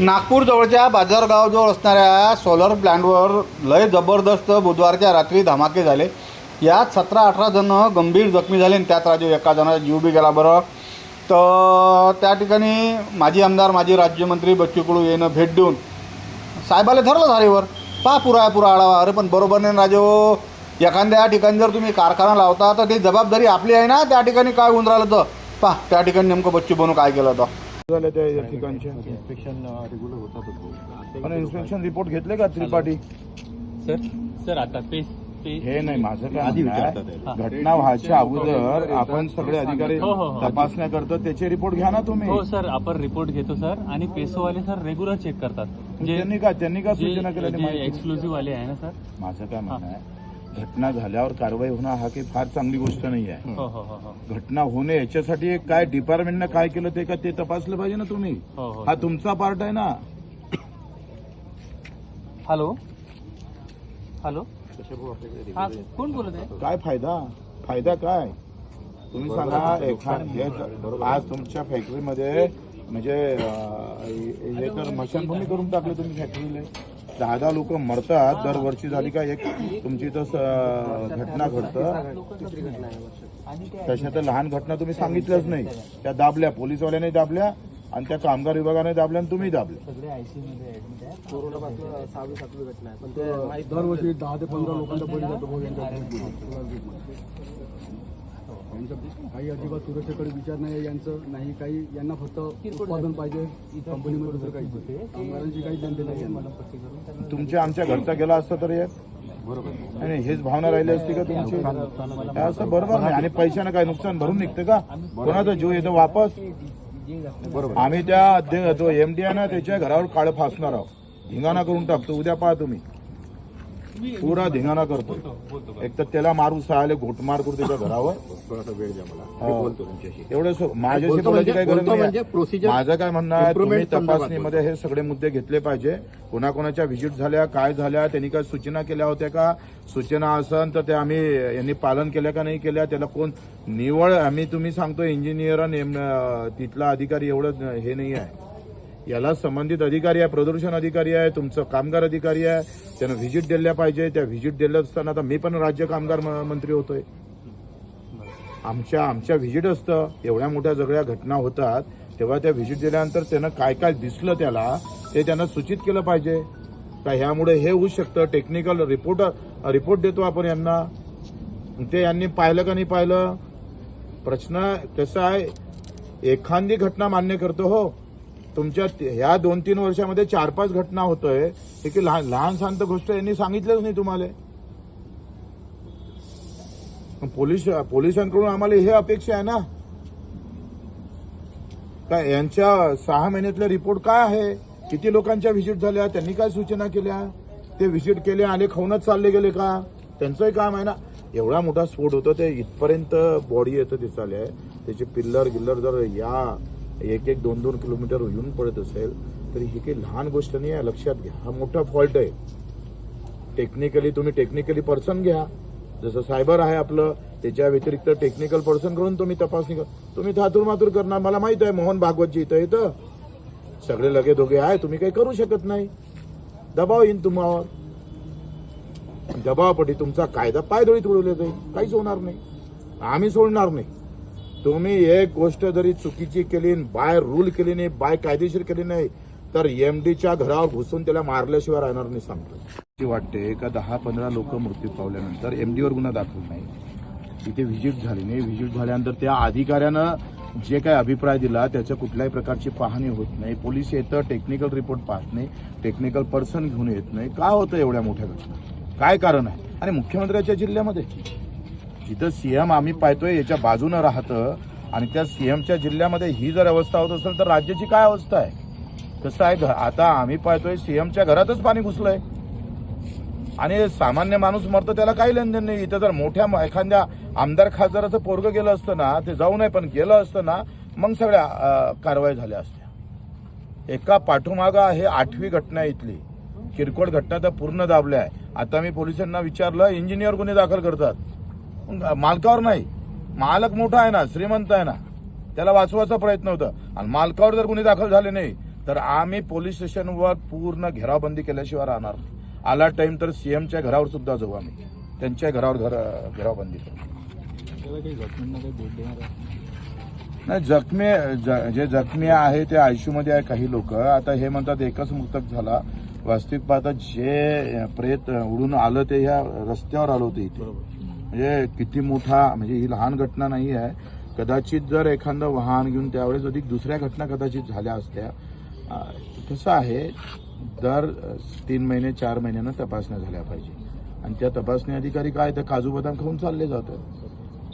नागपूरजवळच्या बाजारगावजवळ असणाऱ्या सोलर प्लॅन्टवर लय जबरदस्त बुधवारच्या रात्री धमाके झाले. यात सतरा अठरा जण गंभीर जखमी झाले आणि त्यात राजू एका जणाचा जीव बी गेला बरं. तर त्या ठिकाणी माजी आमदार माजी राज्यमंत्री बच्चू कडू येणं भेट देऊन साहेबाला धरलं धारेवर. पा पुरा आहे पुरा आढावा. अरे पण बरोबर नाही राजू. एखाद्या ठिकाणी जर तुम्ही कारखाना लावता तर ती जबाबदारी आपली आहे ना त्या ठिकाणी काय होऊन राहिलं तर? पा त्या ठिकाणी नेमकं बच्चू बनू काय केलं तर? झाले त्या या इन्स्पेक्शन रेग्युलर होतात आणि इन्स्पेक्शन रिपोर्ट घेतले का त्रिपाठी? सर सर आता पे पे हे नाही माझं काय आधी विचारतात घटना व्हायच्या अगोदर आपण सगळे अधिकारी हो, हो, हो. तपासण्या करतो त्याचे रिपोर्ट घ्या ना तुम्ही. हो सर आपण रिपोर्ट घेतो सर आणि पेसोवाले सर रेग्युलर चेक करतात. त्यांनी काय त्यांनी काय सूचना केल्या माहिती? एक्सक्लुझिव्ह वाले आहे ना सर माझं काय म्हणणं आहे घटना झाल्यावर कारवाई होणं हा काही फार चांगली गोष्ट नाही आहे. हो हो हो हो. घटना होणे याच्यासाठी काय डिपार्टमेंटनं काय केलं ते का ते तपासलं पाहिजे ना तुम्ही? हो हो. हा तुमचा पार्ट आहे ना. हॅलो? हॅलो? हा कोण बोलत आहे? काय फायदा? फायदा काय? तुम्ही सांगा एखाद हे आज तुमच्या फॅक्टरीमध्ये म्हणजे अं, हे हे तर मशानभूमी करून टाकले तुम्ही फॅक्टरीला दहा दहा लोक मरतात दरवर्षी झाली का एक तुमची इथं स- घटना घडतं. तशा तर लहान घटना तुम्ही सांगितल्याच नाही. त्या दाबल्या पोलीसवाल्याने दाबल्या आणि त्या कामगार विभागाने दाबल्या आणि तुम्ही दाबले सगळे आयसीयू मध्ये ऍडमिट आहे कोरोनापासून सहावी सातवी घटना आहे. पण ते दरवर्षी दहा ते पंधरा लोकांचा काही अजिबात सुरक्षेकडे विचार नाही यांचं नाही काही यांना फक्त उत्पादन पाहिजे कंपनीमध्ये दुसरं काही कामगारांची काही जनते नाही. यांना. तुमच्या आमच्या घरचा गेला असता तर बरोबर. आणि हेच भावना राहिली असती का तुमची? असं बरोबर नाही. आणि पैशानं काय नुकसान भरून निघतं का? कोणाचा जीव येतो वापस? बरोबर. आम्ही त्या एमडी आहे ना त्याच्या घरावर काळ फासणार आहोत. धिंगाणा करून टाकतो. उद्या पहा तुम्ही. पुरा धिंगाणा करतो एक तर त्याला मारू सहाले घोटमार करू त्याच्या घरावर. थोडासा वेळ द्या मला. मी बोलतो तुमच्याशी एवढं सो- माझ्याशी बोलतो बोलायची म्हणजे- काही गरज बोलतो म्हणजे नाही procedure माझं काय म्हणणं आहे तुम्ही संदर्भात तपासणीमध्ये हे सगळे मुद्दे घेतले पाहिजे. कोणाकोणाच्या व्हिजिट झाल्या काय झाल्या त्यांनी काय सूचना केल्या होत्या का? सूचना असन तर ते आम्ही यांनी पालन केल्या का नाही केल्या? त्याला कोण निवळ आम्ही तुम्ही सांगतो इंजिनियर आणि एम- तिथला अधिकारी एवढं हे नाही आहे याला संबंधित अधिकारी आहे प्रदूषण अधिकारी आहे तुमचं कामगार अधिकारी आहे. त्यांना व्हिजिट दिल्या पाहिजे. त्या व्हिजिट दिल्या असताना आता मी पण राज्य कामगार म- मंत्री होतोय. आमच्या आमच्या व्हिजिट असतं. एवढ्या मोठ्या सगळ्या घटना होतात. तेव्हा त्या व्हिजिट दिल्यानंतर त्यानं काय काय दिसलं त्याला ते त्यांना सूचित केलं पाहिजे. का ह्यामुळे हे होऊ शकतं? टेक्निकल रिपोर्ट रिपोर्ट देतो आपण यांना. ते यांनी पाहिलं का नाही पाहिलं? प्रश्न कसं आहे? एखादी घटना मान्य करतो हो. तुमच्या ह्या दोन तीन वर्षामध्ये चार पाच घटना होतोय. हे की लहान लहान शांत गोष्ट यांनी सांगितलंच नाही तुम्हाला? पोलीस पोलीस पोलिसांकडून आम्हाला हे अपेक्षा आहे ना? काय यांच्या सहा महिन्यातला रिपोर्ट काय आहे? किती लोकांच्या व्हिजिट झाल्या? त्यांनी काय सूचना केल्या? ते व्हिजिट केले आले खाऊनच चालले गेले का? त्यांचंही काम आहे ना. एवढा मोठा स्फोट होतो ते इथपर्यंत बॉडी येतं ते चाले त्याचे पिल्लर गिल्लर जर या एक एक दोन दोन किलोमीटर येऊन पडत असेल तरी ही काही लहान गोष्ट नाही आहे लक्षात घ्या. हा मोठा फॉल्ट आहे. टेक्निकली तुम्ही टेक्निकली पर्सन घ्या. जसं सायबर आहे आपलं त्याच्या व्यतिरिक्त टेक्निकल पर्सन करून तुम्ही तपासणी कर. तुम्ही थातुरमातूर करणार. मला माहीत आहे मोहन भागवतजी इथं येतं. सगळे लगे दोघे आहे तुम्ही काही करू शकत नाही. दबाव येईन तुम्हावर. दबावापटी तुमचा कायदा पायदळीत उडवले जाईल. काहीच होणार नाही. आम्ही सोडणार नाही. तुम्ही एक गोष्ट जरी चुकीची केली बाय रूल केली नाही बाय कायदेशीर केली नाही तर एमडीच्या घरावर घुसून त्याला मारल्याशिवाय राहणार नाही सांगतो. वाटते का दहा पंधरा लोक मृत्यू पावल्यानंतर एमडीवर गुन्हा दाखल नाही. तिथे व्हिजिट झाली नाही. व्हिजिट झाल्यानंतर त्या अधिकाऱ्यानं जे काय अभिप्राय दिला त्याच्या कुठल्याही प्रकारची पाहणी होत नाही. पोलीस येतं टेक्निकल रिपोर्ट पाहत नाही. टेक्निकल पर्सन घेऊन येत नाही. का होतं एवढ्या मोठ्या घटना? काय कारण आहे? आणि मुख्यमंत्र्याच्या जिल्ह्यामध्ये? जिथं सीएम आम्ही पाहतोय याच्या बाजूनं राहतं. आणि त्या सीएमच्या जिल्ह्यामध्ये ही जर अवस्था होत असेल तर राज्याची काय अवस्था आहे? कसं आहे घ- आता आम्ही पाहतोय सीएमच्या घरातच पाणी घुसलंय. आणि सामान्य माणूस मरतो त्याला काही लेनदेन नाही. इथं जर मोठ्या म- एखाद्या आमदार खासदाराचं पोरग गेलं असतं ना ते जाऊ नये पण गेलं असतं ना मग सगळ्या कारवाई झाल्या असत्या. एका पाठोमागा हे आठवी घटना इथली. किरकोळ घटना तर पूर्ण दाबल्या आहे. आता मी पोलिसांना विचारलं इंजिनियर गुन्हे दाखल करतात. मालकावर नाही. मालक मोठा आहे ना श्रीमंत आहे ना त्याला वाचवायचा प्रयत्न होता. आणि मालकावर जर गुन्हे दाखल झाले नाही तर आम्ही पोलीस स्टेशनवर पूर्ण घेरावबंदी केल्याशिवाय राहणार. आला टाइम तर सीएमच्या घरावर सुद्धा जाऊ आम्ही. त्यांच्या घरावर घर घेरावबंदी करू. नाही जखमी ज- जखमी आहे ते आयशू मध्ये आहे काही लोक. आता हे म्हणतात एकच मृतक झाला. वास्तविक पाहता जे प्रेत उडून आलं ते ह्या रस्त्यावर आलं होतं इथे. म्हणजे किती मोठा म्हणजे ही लहान घटना नाही आहे. कदाचित जर एखादं वाहन घेऊन त्यावेळेस अधिक दुसऱ्या घटना कदाचित झाल्या असत्या. कसं आहे. दर तीन महिने चार महिन्यानं तपासण्या झाल्या पाहिजे. आणि त्या तपासणी अधिकारी काय तर काजू बदाम खाऊन चालले जातात.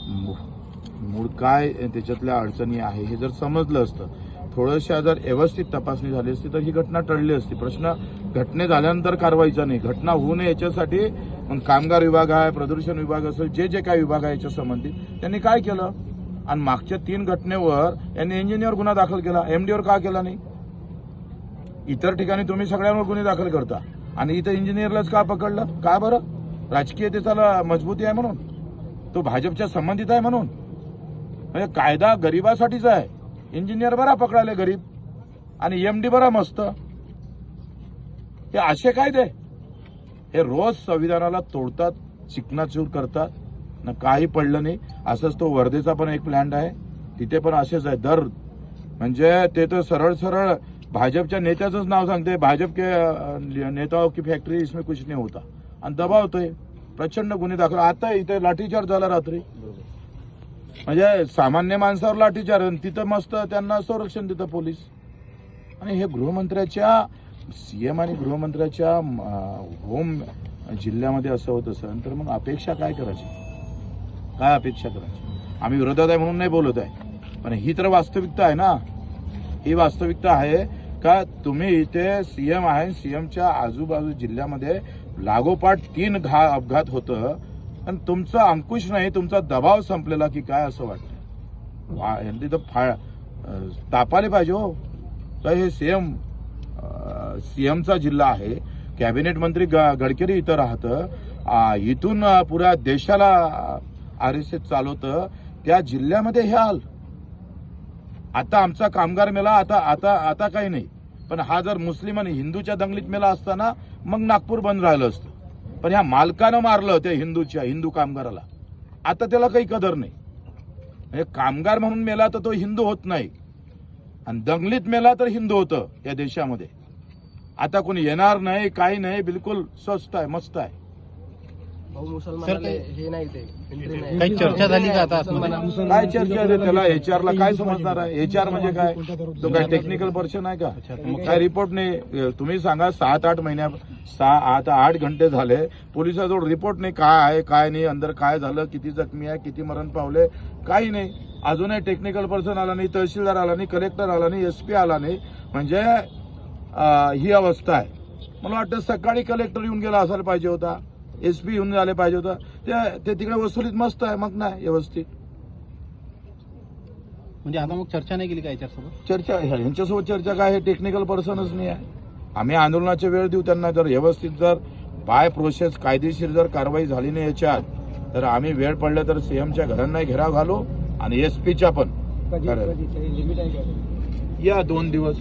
मू- मूळ काय त्याच्यातल्या अडचणी आहे हे जर समजलं असतं थोड्याशा जर व्यवस्थित तपासणी झाली असती तर ही घटना टळली असती. प्रश्न घटने झाल्यानंतर कारवाईचा नाही. घटना होऊ नये याच्यासाठी मग कामगार विभाग आहे प्रदूषण विभाग असेल जे जे काय विभाग आहे याच्या संबंधित त्यांनी काय केलं? आणि मागच्या तीन घटनेवर यांनी इंजिनियर गुन्हा दाखल केला. एमडीवर का केला नाही? इतर ठिकाणी तुम्ही सगळ्यांवर गुन्हे दाखल करता. आणि इथं इंजिनियरलाच का पकडलं? का बरं? राजकीय त्याला मजबूती आहे म्हणून? तो भाजपच्या संबंधित आहे म्हणून? म्हणजे कायदा गरिबासाठीच आहे. इंजिनियर बरा पकडायला गरीब. आणि एम डी बरा मस्त. हे असे कायदे हे रोज संविधानाला तोडतात चिकनाचूर करतात. ना काही पडलं नाही. असंच तो वर्धेचा पण एक प्लॅन्ट आहे. तिथे पण असेच आहे. दर. म्हणजे ते तर सरळ सरळ भाजपच्या नेत्याचंच नाव सांगते. भाजप के अं, नेताओं की फॅक्टरी इसमें कुछ नाही होता. आणि दबावतोय प्रचंड गुन्हे दाखल. आता इथे लाठीचार्ज झाला रात्री. म्हणजे सामान्य माणसावर लाठीचार तिथं मस्त त्यांना संरक्षण देतं पोलीस. आणि हे गृहमंत्र्याच्या सीएम आणि गृहमंत्र्याच्या होम जिल्ह्यामध्ये असं होत असेल तर मग अपेक्षा काय करायची? काय अपेक्षा करायची? आम्ही विरोधात आहे म्हणून नाही बोलत आहे. पण ही तर वास्तविकता आहे ना. ही वास्तविकता आहे का तुम्ही इथे सीएम आहे सीएमच्या आजूबाजू जिल्ह्यामध्ये लागोपाठ तीन घा अपघात होतं. आणि तुमचा अंकुश नाही तुमचा दबाव संपलेला की काय असं वाटतं वा- यांनी तर फा तापाले पाहिजे हो. तर हे सीएम सीएमचा जिल्हा आहे. कॅबिनेट मंत्री ग- गडकरी इथं राहतं. इथून पुऱ्या देशाला आर एस एस चालवतं. त्या जिल्ह्यामध्ये हे आल. आता आमचा कामगार मेला आता आता आता काही नाही. पण हा जर मुस्लिम आणि हिंदूच्या दंगलीत मेला असताना मग नागपूर बंद राहिलं असतं. पण ह्या मालकानं मारलं त्या हिंदूच्या हिंदू कामगाराला. आता त्याला काही कदर नाही. म्हणजे कामगार म्हणून मेला तर तो हिंदू होत नाही. आणि दंगलीत मेला तर हिंदू होतं या देशामध्ये. आता कोणी येणार नाही काही नाही बिलकुल स्वस्त आहे मस्त आहे. भाऊ मुसलमानाला हे नाही ते एंट्री नाही. काही चर्चा झाली का आता मुसलमाना- काय चर्चा आहे त्याला? एचआर ला काय समजणार आहे? एचआर म्हणजे काय? तो काय टेक्निकल पर्सन आहे का? काय रिपोर्ट नाही? तुम्ही सांगा सात आठ महिन्या सहा आता आठ घंटे झाले. पोलिसाजवळ रिपोर्ट नाही. काय आहे काय नाही अंदर काय झालं किती जखमी आहे किती मरण पावले? काही नाही. अजूनही टेक्निकल पर्सन आला नाही तहसीलदार आला नाही कलेक्टर आला नाही एसपी आला नाही. म्हणजे अं, ही अवस्था आहे. मला वाटतं सकाळी कलेक्टर येऊन गेला असायला पाहिजे होता. एसपी येऊन झाले पाहिजे होता. ते- ते तिकडे वसुलीत मस्त आहे मग नाही व्यवस्थित. म्हणजे आता मग चर्चा नाही केली का याच्यासोबत? चर्चा यांच्यासोबत चर्चा काय हे टेक्निकल पर्सनच नाही आहे. आम्ही आंदोलनाचे वेळ देऊ त्यांना जर व्यवस्थित जर बाय प्रोसेस कायदेशीर जर कारवाई झाली नाही याच्यात तर आम्ही वेळ पडला तर सीएमच्या घरांना घेराव घालू आणि पण. लिमिट आहे का? या दोन दिवस.